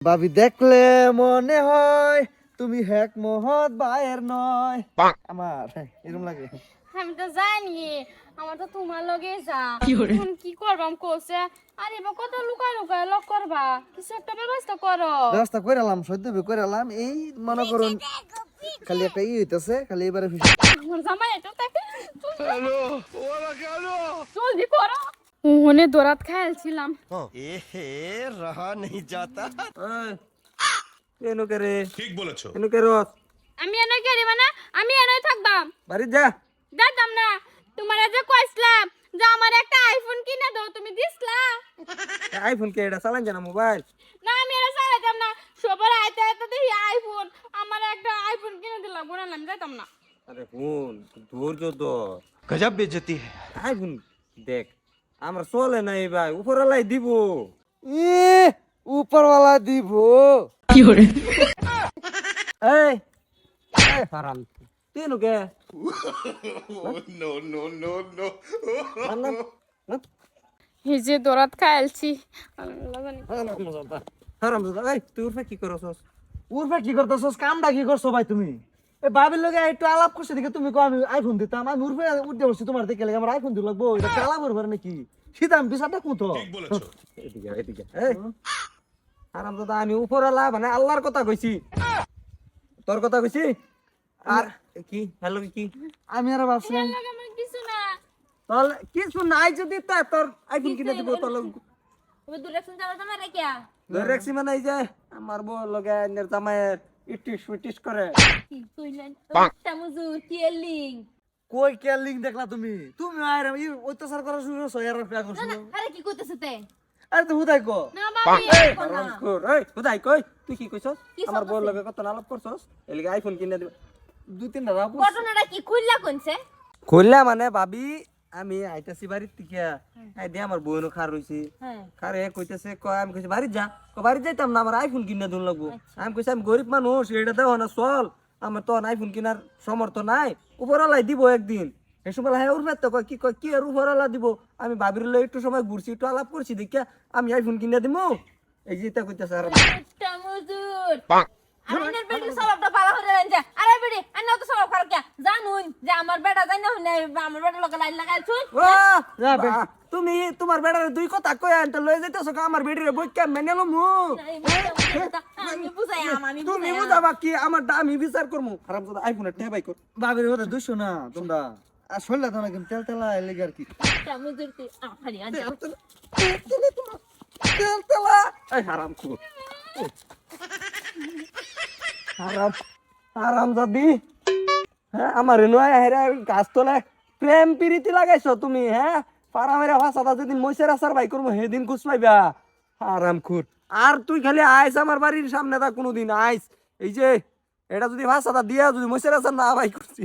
ভাবি দেখলে মনে হয় তুমি হেক মহৎ বায়ের নয়। আমার এরকম লাগে। আমি তো জানি আমার তো তোমার লগে যা। এখন কি করবাম কোসে আরে বা কত লুকায় লুকায় লক করবা? কিছু একটা ব্যবস্থা করো। ব্যবস্থা করে এলাম সদ্য করে এলাম এই মনে করুন খালি একটা ই হইতেছে খালি এবারে ফিস- আমার জামাই এটা তাকে জলদি করো। ওখানে দৌড়াত ছিলাম হ্যাঁ। এ হে রহা নেই যাতা। কেন করে ঠিক বলেছ। কেন করে আমি এনে করি মানে আমি এনে থাকবাম। বাড়ি যা। দাদাম না। তোমার যে কইছলাম যে আমার একটা আইফোন কিনে দাও তুমি দিছলা। আইফোন কে এটা চালান জানা মোবাইল? না আমি এটা চালাতাম না। সবার আইতে আইতে দেখি আইফোন আমার একটা আইফোন কিনে দিলা গোনা নাম যাইতাম না। আরে কোন ধৈর্য তো গজব বেজতি আইফোন দেখ আমরা চলে নাই ভাই উপরওয়ালাই দিব। এ উপরওয়ালা দিব। কি হরে? এই এই হারাম। তুই নুকে নো নো নো নো এই যে দরাত খাইলছি। হারাম দাদা এই তুই উর্ফে কি করছস? উর্ফে কি করতেছস? কামটা কি করছ ভাই তুমি? বাবির লগে একটু আলাপ করছে দেখে তুমি আমি আইফোন দিতাম। আমি উর্ফে উঠতে বসছি তোমার দেখে লাগে আমার আইফোন দিল লাগবো এটা কালা করবার নাকি? সীতা আমি বিচারটা কুতো ঠিক বলেছ। এদিকে এদিকে আরাম দাদা আমি উপরওয়ালা মানে আল্লাহর কথা কইছি। তোর কথা কইছি? আর কি? হ্যালো কি? আমি আর ভাবছিলাম আমার কিছু না। তোর কিছু নাই যদি তা তোর আইফোন কিনে দিব তোর লগে তুমি দূরে যাওয়া তোমার রেখিয়া ধরে রাখছি মানে এই যে আমার বউ লগে জামাইয়ের ইটিস পিটিস করে। কি কইলেন? একটা মজুর কি কই কে লিঙ্ক দেখলা তুমি? তুমি আর এই অত্যাচার করা শুরু করছ এর পেয়া করছ আরে কি কইতেছে তে? আরে তো হুদাই কো। না বাবি এখন না এই হুদাই কই? তুই কি কইছস? কি আমার বউ সব লগে কত আলাপ করছস? এলিগে আইফোন কিনে দিব। দুই তিনটা রাব ঘটনাটা কি খুললা কোনছে? খুললা মানে ভাবি আমি আইতাছি বাড়ির থেকে। আই দিয়ে আমার বউনো খার রইছি। হ্যাঁ। খারে কইতেছে কয় আমি কইছি বাড়ি যা। কয় বাড়ি যাইতাম না আমার আইফোন কিনে দিন লাগবো। আমি কইছি আমি গরিব মানুষ এটা দেও না চল। আমার তো আইফোন কেনার সমর্থ নাই। উপরওয়ালাই দিব একদিন। এই সময় হ্যাঁ উঠবে তো কয় কি কয় কি আর উপরওয়ালা দিব? আমি ভাবির লই একটু সময় ঘুরছি একটু আলাপ করছি দেখিয়া আমি আইফোন কিনে দিব এই যে তা কইতেছে আর একটা মজুর আইনের বেটি সবটা পালা হয়ে যান যা আরে বেটি আইনা তো সব খারাপ কিয়া জানুন যে আমার বেটা জানি না আমার বেটা লোকে লাইন লাগাই ছুই আহ! বা- তুমি তোমার বেড়ারে দুই কথা কই আনতে লই যাইতেছো কা আমার বেড়িরে বই কে মেনে লমু তুমি বুঝাবা কি আমার দামি বিচার করমু? খারাপ কথা আইফোনের টেবাই কর। বাবির ওটা দুশো না তোমরা। আর শরীরে তো না কিন্তু তেল তেলা লেগে আর কি। আনজা তেল তেলা এই হারাম খুব হারাম হারাম দাদি হ্যাঁ আমার নয় হেরা গাছ তোলে প্রেম প্রীতি লাগাইছো তুমি হ্যাঁ? পারা মেরা ভাষাটা যেদিন মইসের আসার ভাই করব, সেদিন খুশ পাইবা। আরাম খুর। আর তুই খালি আইস আমার বাড়ির সামনে তা কোনোদিন, আইস। এই যে, এটা যদি ভাষাটা দিয়া যদি মইসের আসার না ভাই করছি।